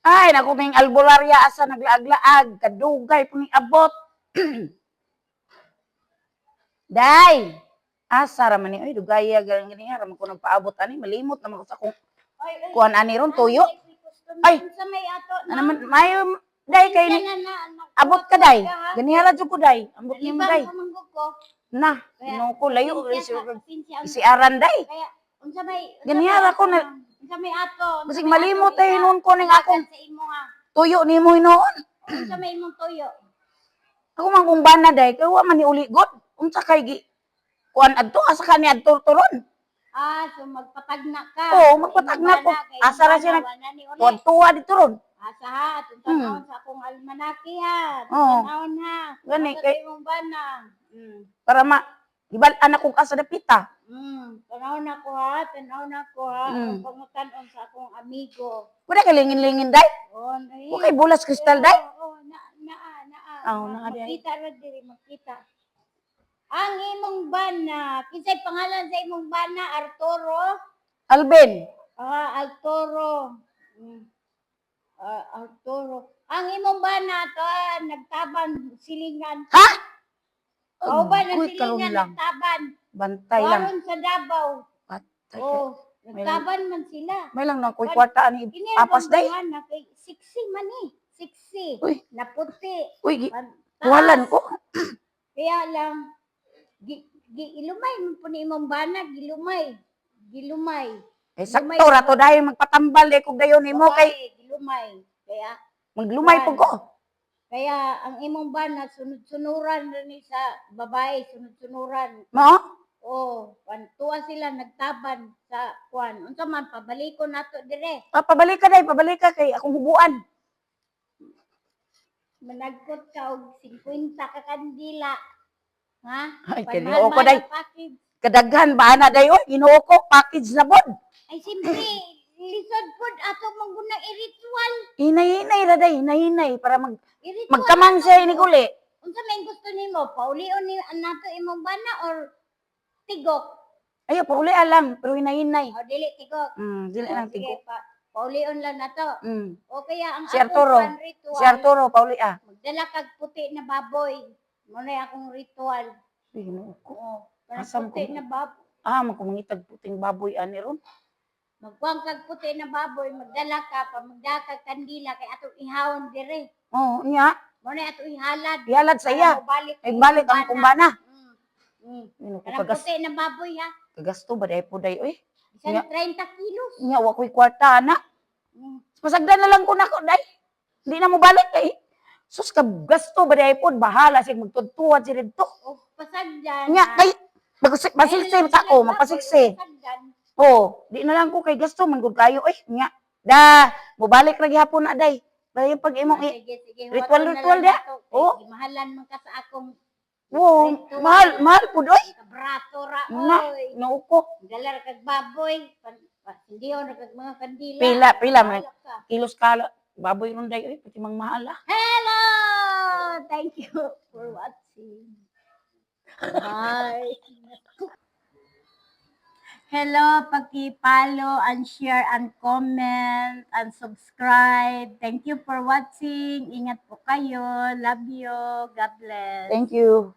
Ay, naku ning albularya asa naglaag-laag, kadugay po ning abot. Day, asa ra man ni oy dugaya galing gani ra man ko nagpaabot ani malimot naman ko sa ay, kuan ani ron tuyo. Ay. May ato Ano naman mayo day kay na, abot ka day. Ganihara jud ko day. Ambot ni mo day. Na, no ko layo si Aran day. Kaya, unsa may... may ko na- Unsa may ato. unsa Basig may malimot ato, eh, ika, noon ko ning akong- Sa imo ha. Tuyo ni mo hinoon. Unsa may imong tuyo. Ako man kung bana day, kay wa man ni uli god. Unsa kay gi kuan adto asa ka ni adto turon. Ah, so magpatagna ka. Oo, Sa magpatagna imong ko. Asa ra siya nag-. Tuwa tuwa dito ron. Asa ha, atong Hmm. sa akong almanaki ha. Oo. Tanawon ha. Gani, Asa kay- sa imong bana. Mm. Para ma Ibal anak kong asa dapita. Mm, tanaw na ko ha, tanaw na ko ha. Mm. Pangutan-on sa akong amigo. Wala ka lingin-lingin day. Oh, na Wa kay bulas kristal day. Oo, na, na, na, Oo, na, naa, day. makita ra diri, makita. Ang imong bana, kinsay pangalan sa imong bana, Arturo? Alben. Ah, Arturo. Mm. Ah, Arturo. Ang imong bana to, ah, nagtaban silingan. Ha? O ba na Uy, karon silingan lang. nagtaban? Bantay lang. Waron sa Davao. Patay. Oh, nagtaban man sila. May lang na ko'y kwarta ani Kini ang day. bana kay siksi man eh. Siksi. Uy. Naputi. Uy, gi- Pan- taas. ko. Kaya lang, gi, gi, ilumay mo po ni imong bana, gilumay. Gilumay. Eh sakto ra to dahil magpatambal eh kog dayon nimo kay Babae, Gilumay. Kaya, maglumay po ko. Kaya ang imong bana, sunod-sunuran rin ni sa babae, sunod-sunuran. Mo? Oh, pantuwa sila nagtaban sa kwan. Unsa man pabaliko nato dire. Ah, pabalik ka day, pabalik ka kay akong hubuan. Managkot ka og 50 ka kandila. Ha? Ay, kaniyo ko package. Kadaghan ba na day oy, Ginoo ko package na bod. Ay, siyempre, lisod po ato manggunang i-ritual. Hinay-hinay ra day, hinay-hinay para mag I-ritual. magkaman siya ni guli. Unsa may gusto nimo? Paulion ni nato imong bana or tigok? Ayo, pauli lang, pero hinay-hinay. O dili tigok. Mm, dili O, lang sige, tigo. pa, paulion lang nato. Mm. O kaya ang Si akong Arturo. kwan ritual, Si Arturo, pauli ah. magdala kag puti na baboy. Muna akong ritual. Ay, Ginoo ko. Oo. Parang Asam puti ko. na baboy. Ah, magkumangitag puting baboy ani ron. Magkuang kag puti na baboy, magdala ka pa, magdala kag kandila kay ato ihawon dire. Oh, nya, Muna ato ihalad. ihalad sa iya. Para mabalik Ay balik ang kumbana. Mm. Mm. Ko Kanang puti na baboy ha. kagasto ba day po oy. Bisan Nya. 30 kilos. Nya wa ko'y kwarta na. Mm. Pasagdan na lang ko nako day. Hindi na mo balik kay. Sus ka gasto ba day po bahala sig magtudtuad si dito. O pasagdan. Ha. kay pasiksi ta ko, magpasiksi. Pasagdan. Oh, di na lang ko kay gasto man gud kayo eh. Nya. Da, mobalik ra gihapon na day. Bayo pag imong i- Ah, Sige, sige. ritual, na ritual lang dia. nato. Kay Oo. Gimahalan man ka sa akong Wow, Ritual. mahal, mahal pud oy. kabrato ra Na, oy. nauko. Dalar kag baboy. Pan- pa- Hindi on kag mga kandila. Pila, pila man. Bahala ka. Kilos kala. Baboy ron day oy, pati mang mahal ah. Hello! Thank you for watching. Bye. Hello, paki-follow and share and comment and subscribe. Thank you for watching. Ingat po kayo. Love you. God bless. Thank you.